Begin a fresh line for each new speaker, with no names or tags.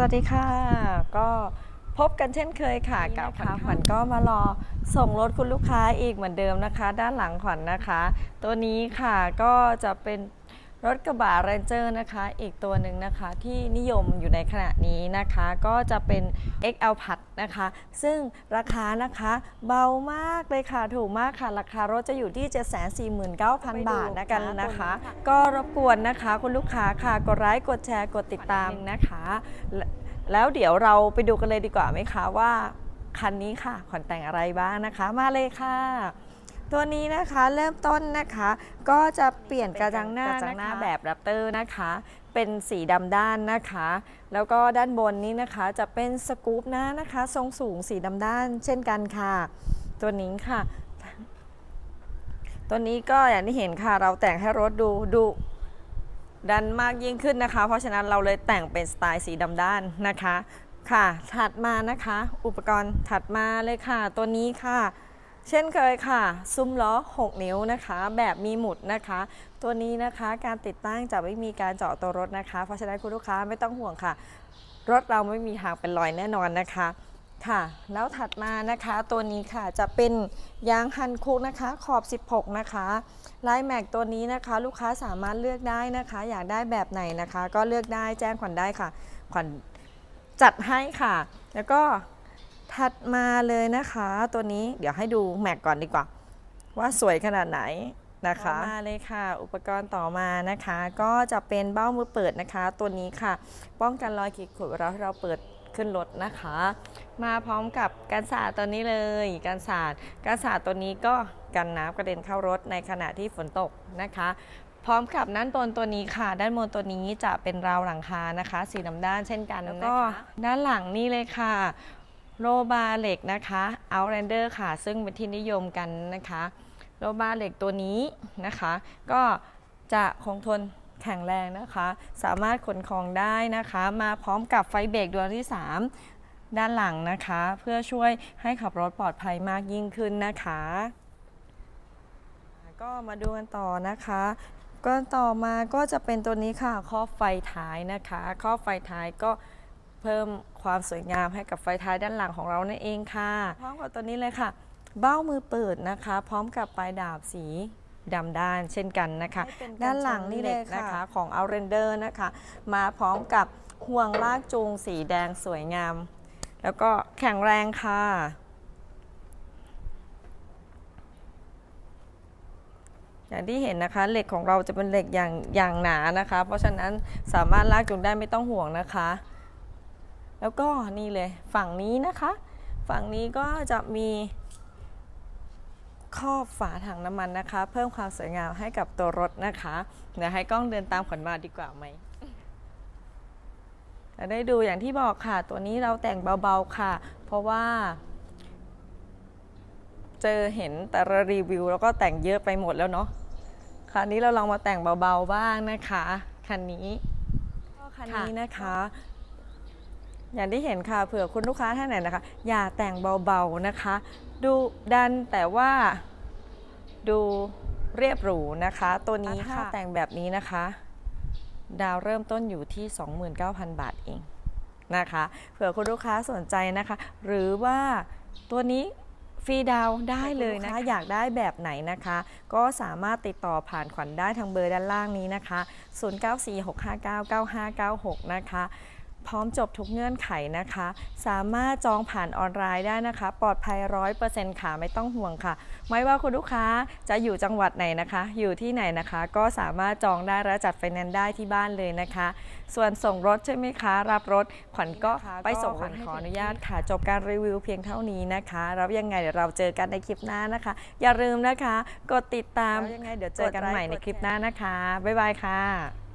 สวัสดีค่ะ ก็พบกันเช่นเคยค่ะกับขวัญขวัญก็มารอส่งรถคุณลูกค้าอีกเหมือนเดิมนะคะ ด้านหลังขวัญนะคะ ตัวนี้ค่ะก็จะเป็น รถกระบะเรนเจอร์นะคะ อีกตัวหนึ่งนะคะที่นิยมอยู่ในขณะนี้นะคะ ก็จะเป็น XL พัดนะคะ ซึ่งราคานะคะเบามากเลยค่ะ ถูกมากค่ะ ราคารถจะอยู่ที่ 749,000 บาทนะกันนะคะ ก็รบกวนนะคะคุณลูกค้าค่ะ กดไลค์กดแชร์กดติดตามนะคะ แล้วเดี๋ยวเราไปดูกันเลยดีกว่าไหมคะว่าคันนี้ค่ะขวัญแต่งอะไรบ้างนะคะ มาเลยค่ะ ตัวนี้นะคะเริ่มต้นนะคะ ก็จะเปลี่ยนกระจังหน้ากระจังหน้าแบบแรปเตอร์นะคะ เป็นสีดำด้านนะคะ แล้วก็ด้านบนนี้นะคะจะเป็นสกู๊ปหน้านะคะ ทรงสูงสีดำด้าน เช่นกันค่ะ ตัวนี้ค่ะ ตัวนี้ก็อย่างที่เห็นค่ะ เราแต่งให้รถดูดูดันมากยิ่งขึ้นนะคะ เพราะฉะนั้นเราเลยแต่งเป็นสไตล์สีดำด้านนะคะ ค่ะ ถัดมานะคะ อุปกรณ์ถัดมาเลยค่ะ ตัวนี้ค่ะ เช่นเคยค่ะ ซุ้มล้อ 6 นิ้วนะคะ แบบมีหมุดนะคะ ตัวนี้นะคะการติดตั้งจะไม่มีการเจาะตัวรถนะคะ เพราะฉะนั้นคุณลูกค้าไม่ต้องห่วงค่ะ รถเราไม่มีทางเป็นรอยแน่นอนนะคะค่ะ แล้วถัดมานะคะตัวนี้ค่ะจะเป็นยางฮันคุกนะคะ ขอบ 16 นะคะลายแม็กตัวนี้นะคะ ลูกค้าสามารถเลือกได้นะคะ อยากได้แบบไหนนะคะ ก็เลือกได้แจ้งขวัญได้ค่ะขวัญจัดให้ค่ะ แล้วก็ ถัดมาเลยนะคะ ตัวนี้เดี๋ยวให้ดูแม็กก่อนดีกว่า ว่าสวยขนาดไหนนะคะมาเลยค่ะ อุปกรณ์ต่อมานะคะ ก็จะเป็นเบ้ามือเปิดนะคะ ตัวนี้ค่ะ ป้องกันรอยขีดข่วนเวลาที่เราเปิดขึ้นรถนะคะ มาพร้อมกับกันสาดตัวนี้เลยกันสาดกันสาดตัวนี้ก็กันน้ำกระเด็นเข้ารถในขณะที่ฝนตกนะคะ พร้อมกับด้านบนตัวนี้ค่ะ ด้านบนตัวนี้จะเป็นราวหลังคานะคะ สีดำด้านเช่นกันแล้วก็ด้านหลังนี่เลยค่ะ โลบาร์เหล็กนะคะ Outlander ค่ะ ซึ่งเป็นที่นิยมกันนะคะโลบาร์เหล็กตัวนี้นะคะ ก็จะคงทนแข็งแรงนะคะ สามารถขนของได้นะคะ มาพร้อมกับไฟเบรกดวงที่ 3 ด้านหลังนะคะ เพื่อช่วยให้ขับรถปลอดภัยมากยิ่งขึ้นนะคะ ก็มาดูกันต่อนะคะก็ต่อมาก็จะเป็นตัวนี้ค่ะ ครอบไฟท้ายนะคะ ครอบไฟท้ายก็ เพิ่มความสวยงามให้กับไฟท้ายด้านหลังของเรานั่นเองค่ะ พร้อมกับตัวนี้เลยค่ะ เบ้ามือเปิดนะคะ พร้อมกับปลายดาบสีดำด้านเช่นกันนะคะ ด้านหลังนี่เลยนะคะของ o u t r a n d e r นะคะ มาพร้อมกับห่วงลากจูงสีแดงสวยงาม แล้วก็แข็งแรงค่ะอย่างที่เห็นนะคะเหล็กของเราจะเป็นเหล็กอย่างอย่างหนานะคะ เพราะฉะนั้นสามารถลากจูงได้ไม่ต้องห่วงนะคะ แล้วก็นี่เลยฝั่งนี้นะคะ ฝั่งนี้ก็จะมีครอบฝาถังน้ำมันนะคะ เพิ่มความสวยงามให้กับตัวรถนะคะเดี๋ยวให้กล้องเดินตามขวัญมาดีกว่าไหมจะได้ดูอย่างที่บอกค่ะ ตัวนี้เราแต่งเบาๆค่ะ เพราะว่า เจอเห็นแต่ละรีวิว แล้วก็แต่งเยอะไปหมดแล้วเนาะคราวนี้เราลองมาแต่งเบาๆบ้างนะคะ คันนี้คันนี้นะคะ อย่างที่เห็นค่ะเผื่อคุณลูกค้าท่านไหนนะคะ อย่าแต่งเบาๆนะคะ ดูดันแต่ว่าดูเรียบหรูนะคะ ตัวนี้ค่ะแต่งแบบนี้นะคะ ดาวเริ่มต้นอยู่ที่ 29,000 บาทเองนะคะ เผื่อคุณลูกค้าสนใจนะคะ หรือว่าตัวนี้ฟรีดาวน์ได้เลยนะคะ อยากได้แบบไหนนะคะ ก็สามารถติดต่อผ่านขวัญได้ทางเบอร์ด้านล่างนี้นะคะ 0946599596 นะคะ พร้อมจบทุกเงื่อนไขนะคะ สามารถจองผ่านออนไลน์ได้นะคะ ปลอดภัยร้อยเปอร์เซ็นต์ค่ะไม่ต้องห่วงค่ะ ไม่ว่าคุณลูกค้าจะอยู่จังหวัดไหนนะคะ อยู่ที่ไหนนะคะ ก็สามารถจองได้และจัดไฟแนนซ์ได้ที่บ้านเลยนะคะ ส่วนส่งรถใช่ไหมคะ รับรถขวัญก็ไปส่งขวัญขออนุญาตค่ะ จบการรีวิวเพียงเท่านี้นะคะแล้วยังไงเดี๋ยวเราเจอกันในคลิปหน้านะคะ อย่าลืมนะคะ กดติดตามยังไงเดี๋ยวเจอกันใหม่ในคลิปหน้านะคะบ๊ายบายค่ะ